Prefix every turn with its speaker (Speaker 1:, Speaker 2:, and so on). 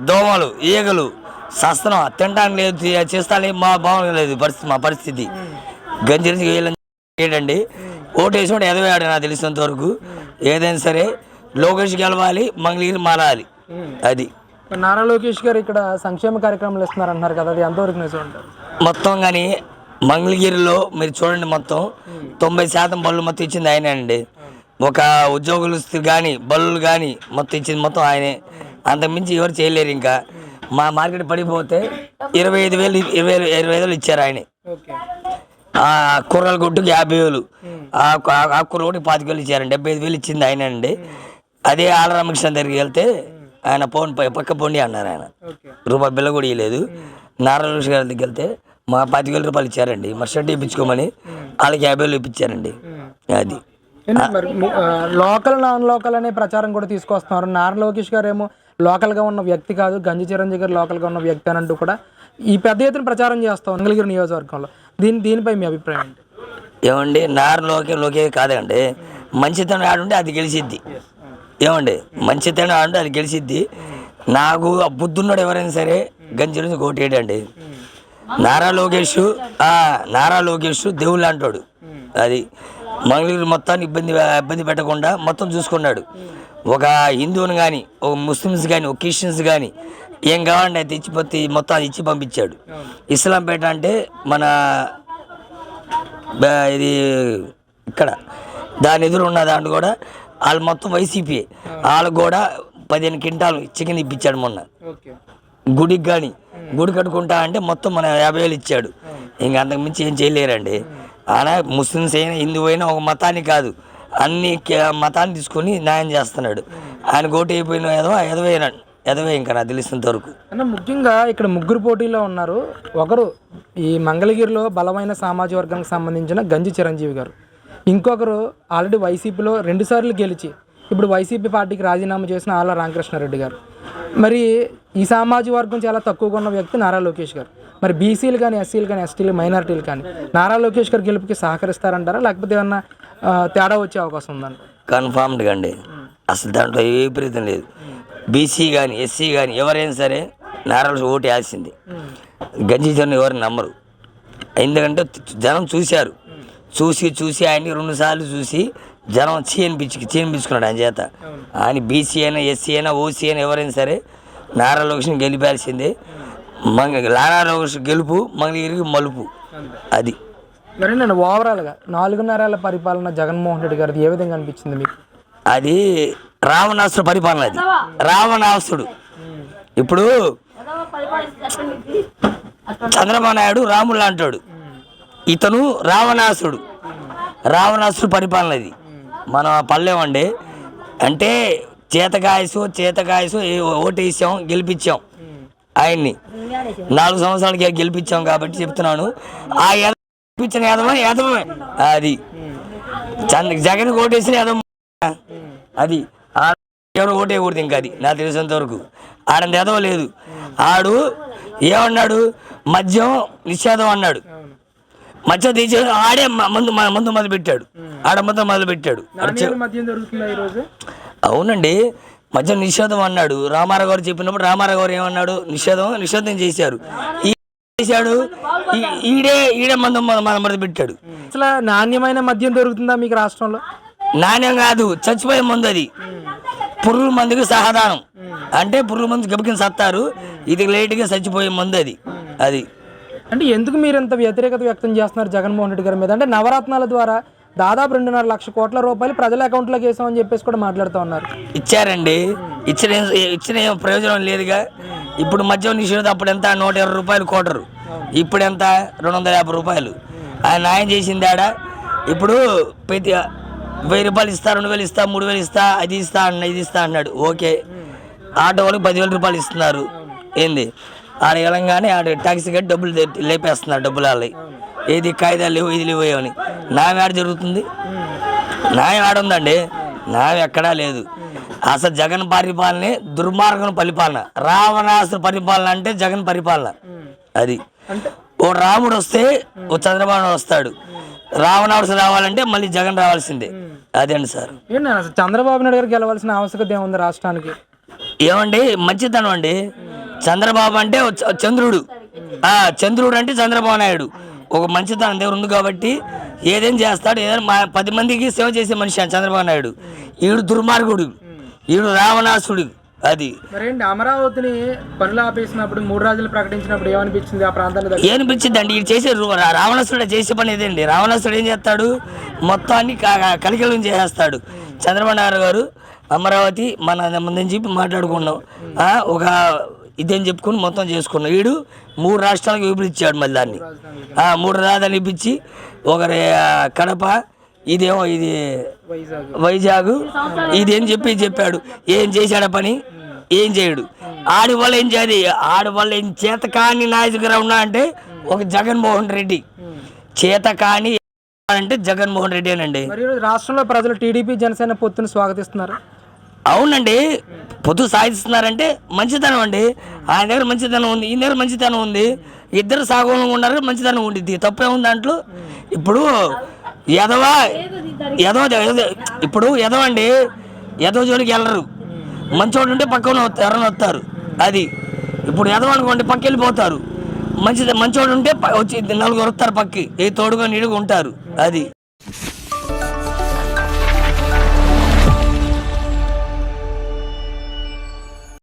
Speaker 1: దోమలు ఈగలు సస్తనం తినడానికి లేదు తి- చేస్తానే మా బాగుండలేదు పరిస్థితి మా పరిస్థితి. గంజి ఏంటండి? ఓటు వేసినప్పుడు ఎదవేయాడు నాకు తెలిసినంత వరకు. ఏదైనా సరే లోకేష్ గెలవాలి మంగళగిరి మారాలి. అది.
Speaker 2: నారా లోకేష్ గారు ఇక్కడ సంక్షేమ కార్యక్రమాలు ఇస్తున్నారు అంటున్నారు కదా అది ఎంతవరకు నిజం
Speaker 1: మొత్తం కానీ మంగళగిరిలో మీరు చూడండి మొత్తం తొంభై శాతం బళ్ళు మొత్తం ఇచ్చింది ఆయనే అండి. ఒక ఉద్యోగులు కానీ బళ్ళు కానీ మొత్తం ఇచ్చింది మొత్తం ఆయనే. అంతకుమించి ఎవరు చేయలేరు ఇంకా. మా మార్కెట్ పడిపోతే ఇరవై ఐదు వేలు ఇరవై ఇరవై ఐదు వేలు ఇచ్చారు ఆయనే. కూరల గుట్టుకు యాభై వేలు. ఆ కు- ఆ కూర ఒకటి పాతిక వేలు ఇచ్చారండి డెబ్బై ఐదు వేలు ఇచ్చింది ఆయన అండి. అదే ఆల రామకృష్ణ దగ్గరికి వెళ్తే ఆయన ఫోన్ పై- పక్క పోండి అన్నారు ఆయన. రూపాయి బిల్ల కూడా ఇవ్వలేదు నారా లోకేష్ గారి దగ్గరికి వెళ్తే మా పాతిక వేల రూపాయలు ఇచ్చారండి. మరి షర్ట్ ఇప్పించుకోమని వాళ్ళకి యాభై వేలు ఇప్పించారండి. అది.
Speaker 2: ము- లోకల్ నాన్ లోకల్ అనే ప్రచారం కూడా తీసుకొస్తున్నారు. నారా లోకేష్ గారు ఏమో లోకల్గా ఉన్న వ్యక్తి కాదు గంజి చిరంజీవి గారు లోకల్గా ఉన్న వ్యక్తి అని అంటూ కూడా ఈ పెద్ద ఎత్తున ప్రచారం చేస్తాం మంగళగిరి నియోజకవర్గంలో. దీని దీనిపై మీ అభిప్రాయం ఏంటి?
Speaker 1: ఏమండి నార లోకే లోకే కాదండి. మంచితనం ఆడుంటే అది గెలిచిద్ది. ఏమండి మంచితనం ఆడుంటే అది గెలిచిద్ది. నాకు ఆ బుద్ధున్నాడు ఎవరైనా సరే గంజి నుంచి కోటేయడండి. నారా లోకేష్ నారా లోకేష్ దేవుళ్ళు అంటాడు. అది. మంగళగిరి మొత్తాన్ని ఇబ్బంది ఇబ్బంది పెట్టకుండా మొత్తం చూసుకున్నాడు. ఒక హిందువుని కానీ ఒక ముస్లిమ్స్ కానీ ఒక క్రిస్టియన్స్ కానీ ఏం కావాలంటే అది తెచ్చిపోతే మొత్తం ఇచ్చి పంపించాడు. ఇస్లాంపేట అంటే మన ఇది ఇక్కడ దాని ఎదురు ఉన్న దాంట్లో కూడా వాళ్ళు మొత్తం వైసీపీ. వాళ్ళకు కూడా పదిహేను క్వింటాలు చికెన్ ఇప్పించాడు మొన్న. గుడికి కానీ గుడి కట్టుకుంటా అంటే మొత్తం మన యాభై వేలు ఇచ్చాడు. ఇంక అంతకు మించి ఏం చేయలేరండి. ఆయన ముస్లిమ్స్ అయినా హిందూ అయినా ఒక మతాన్ని కాదు. అన్ని మతాన్ని తీసుకొని న్యాయం చేస్తున్నాడు. ఆయన గోటు అయిపోయిన ఎదవ ఎదవే ఎదవే ఇంకా నాకు తెలిసినంత వరకు.
Speaker 2: అన్న ముఖ్యంగా ఇక్కడ ముగ్గురు పోటీలో ఉన్నారు. ఒకరు ఈ మంగళగిరిలో బలమైన సామాజిక వర్గానికి సంబంధించిన గంజి చిరంజీవి గారు. ఇంకొకరు ఆల్రెడీ వైసీపీలో రెండుసార్లు గెలిచి ఇప్పుడు వైసీపీ పార్టీకి రాజీనామా చేసిన ఆళ్ళ రామకృష్ణారెడ్డి గారు. మరి ఈ సామాజిక వర్గం చాలా తక్కువగా ఉన్న వ్యక్తి నారా లోకేష్ గారు. మరి బీసీలు కానీ ఎస్సీలు కానీ ఎస్టీలు మైనారిటీలు కానీ నారా లోకేష్ గారు గెలుపుకి సహకరిస్తారంటారా? లేకపోతే ఏమన్నా తేడా వచ్చే అవకాశం ఉందంట
Speaker 1: కన్ఫామ్డ్గా అండి. అసలు దాంట్లో ఏ విపరీతం లేదు. బీసీ కానీ ఎస్సీ కానీ ఎవరైనా సరే నారాలు ఓటు వేయాల్సింది గంజి జనం ఎవరిని నమ్మరు. ఎందుకంటే జనం చూశారు. చూసి చూసి ఆయన్ని రెండు సార్లు చూసి జనం చీనిపించి చీనిపించుకున్నాడు ఆయన చేత. ఆయన బీసీ అయినా ఎస్సీ అయినా ఓసీ అయినా ఎవరైనా సరే నారా లోకేష్ని గెలిపాల్సిందే. మంగ లోకేష్ గెలుపు మంగళగిరికి మలుపు. అది.
Speaker 2: మరి నేను ఓవరాల్గా నాలుగున్నరేళ్ళ పరిపాలన జగన్మోహన్ రెడ్డి గారిది ఏ విధంగా అనిపించింది మీకు?
Speaker 1: అది రావణాసుడు పరిపాలన అది. రావణాసుడు. ఇప్పుడు చంద్రబాబు నాయుడు రాముడు అంటాడు. ఇతను రావణాసుడు. రావణాసుడు పరిపాలన ఇది మనం పల్లెమండి అంటే చేతకాయసు చేతకాయసు ఓటేసాం గెలిపించాం. ఆయన్ని. నాలుగు సంవత్సరాలకి గెలిపించాం కాబట్టి చెప్తున్నాను. ఆ గెలిపించిన యాదవ యాదవమే. అది. చంద్ర జగన్ ఓటేసిన యాదవ అది. ఎవరు ఓటేయకూడదు ఇంకా అది నాకు తెలిసినంత వరకు. ఆడంత ఎదవ లేదు. ఆడు ఏమన్నాడు? మద్యం నిషేధం అన్నాడు. మద్యం తీసే ఆడే ముందు ముందు మొదలు పెట్టాడు ఆడ ముందు మొదలు పెట్టాడు చె-
Speaker 2: మధ్యం
Speaker 1: నిషేధం అన్నాడు. రామారావు గారు చెప్పినప్పుడు రామారావు గారు ఏమన్నాడు? నిషేధం నిషేధం చేశారు. చేశాడు. ఈడే ఈడే మందు మొదలు పెట్టాడు.
Speaker 2: అసలు నాణ్యమైన మద్యం దొరుకుతుందా మీకు రాష్ట్రంలో?
Speaker 1: నాణ్యం కాదు చచ్చిపోయే మందు అది. పురుగు మందుకి సహదానం. అంటే పురుగు మందు గబికిన సత్తారు. ఇది లేట్గా చచ్చిపోయే మందు అది. అది.
Speaker 2: అంటే ఎందుకు మీరు ఇంత వ్యతిరేకత వ్యక్తం చేస్తున్నారు జగన్మోహన్ రెడ్డి గారి మీద? అంటే నవరత్నాల ద్వారా దాదాపు రెండున్నర లక్ష కోట్ల రూపాయలు ప్రజల అకౌంట్లోకి వేసామని చెప్పేసి కూడా మాట్లాడుతూ ఉన్నారు.
Speaker 1: ఇచ్చారండి. ఇచ్చిన ఇచ్చిన ఏం ప్రయోజనం లేదుగా. ఇప్పుడు మద్యం నిషేధం అప్పుడు ఎంత? నూట ఇరవై రూపాయలు కోటరు. ఇప్పుడు ఎంత? రెండు వందల యాభై రూపాయలు. ఆయన న్యాయం చేసింది ఆడ. ఇప్పుడు ప్రతి వెయ్యి రూపాయలు ఇస్తా రెండు వేలు ఇస్తా మూడు వేలు ఇస్తా అది ఇస్తా అన్న ఇది ఇస్తా అన్నాడు. ఓకే. ఆటో వాళ్ళకి పదివేల రూపాయలు ఇస్తున్నారు. ఏంది? ఆడ వెళ్ళంగానే ఆడ ట్యాక్సీ కట్టి డబ్బులు లేపేస్తున్నారు డబ్బులు వాళ్ళవి ఏది కాగితాలు లేవు ఇది లేవు అని. న్యాయం ఆడ జరుగుతుంది? న్యాయం ఆడుందండి న్యాయం ఎక్కడా లేదు. అసలు జగన్ పరిపాలనే దుర్మార్గం పరిపాలన. రావణాసుర పరిపాలన అంటే జగన్ పరిపాలన. అది. ఓ రాముడు వస్తే ఓ చంద్రబాబు వస్తాడు. రావణాసుడు రావాలంటే మళ్ళీ జగన్ రావాల్సిందే. అదండి సార్.
Speaker 2: చంద్రబాబు నాయుడు గారు గెలవాల్సిన ఆవశ్యకత ఏముంది రాష్ట్రానికి?
Speaker 1: ఏమండి? మంచితనం అండి. చంద్రబాబు అంటే చంద్రుడు. ఆ చంద్రుడు అంటే చంద్రబాబు నాయుడు. ఒక మంచితనం దగ్గర ఉంది కాబట్టి ఏదేం చేస్తాడు? ఏదైనా మా పది మందికి సేవ చేసే మనిషి చంద్రబాబు నాయుడు. ఈడు దుర్మార్గుడు. ఈడు రావణాసుడు అది.
Speaker 2: మరేంటి అమరావతిని పనులు ఆపేసినప్పుడు మూడు రోజులు ప్రకటించినప్పుడు ఏమనిపించింది ఆ ప్రాంతాన్ని దగ్గర
Speaker 1: ఏమనిపించిందండి? ఇది చేసే రావణాసుడు చేసే పని ఇదేండి రావణాసుడు ఏం చేస్తాడు? మొత్తాన్ని కలికలం చేసేస్తాడు. చంద్రబాబు నాయుడు గారు అమరావతి మన ముందని చెప్పి మాట్లాడుకున్నాం ఒక ఇదేం చెప్పుకుని మొత్తం చేసుకున్నాం. వీడు మూడు రాష్ట్రాలకు విభజించాడు మళ్ళీ దాన్ని. మూడు రాజధానులు ఇప్పించి ఒకరి కడప ఇదేమో ఇది
Speaker 2: వైజాగ్.
Speaker 1: ఇదేం చెప్పి చెప్పాడు. ఏం చేశాడ పని? ఏం చేయడు. ఆడి వల్ల ఏం చేయాలి? ఆడి వల్ల ఏం చేత కాని నాయకుగా ఉన్నా అంటే ఒక జగన్మోహన్ రెడ్డి. చేత కాని అంటే జగన్మోహన్ రెడ్డి అనండి.
Speaker 2: అండి రాష్ట్రంలో ప్రజలు టీడీపీ జనసేన పొత్తును స్వాగతిస్తున్నారు.
Speaker 1: అవునండి. పొద్దు సాధిస్తున్నారంటే మంచితనం అండి. ఆయన దగ్గర మంచితనం ఉంది ఈయన దగ్గర మంచితనం ఉంది. ఇద్దరు సాగులో ఉన్నారు మంచితనం ఉండిద్ది. తప్పే ఉంది దాంట్లో. ఇప్పుడు ఎదవా ఎదవ ఎదవ- ఇప్పుడు ఎదవ అండి ఎదవ జోలికి వెళ్ళరు. మంచోడు ఉంటే పక్కన వస్తారు, ఎవరైనా వస్తారు. అది. ఇప్పుడు ఎదవ అనుకోండి పక్క వెళ్ళిపోతారు. మంచిది మంచోడు ఉంటే ప- వచ్చి నలుగురు వస్తారు పక్కి. ఏ తోడుగా నీడుగా ఉంటారు. అది.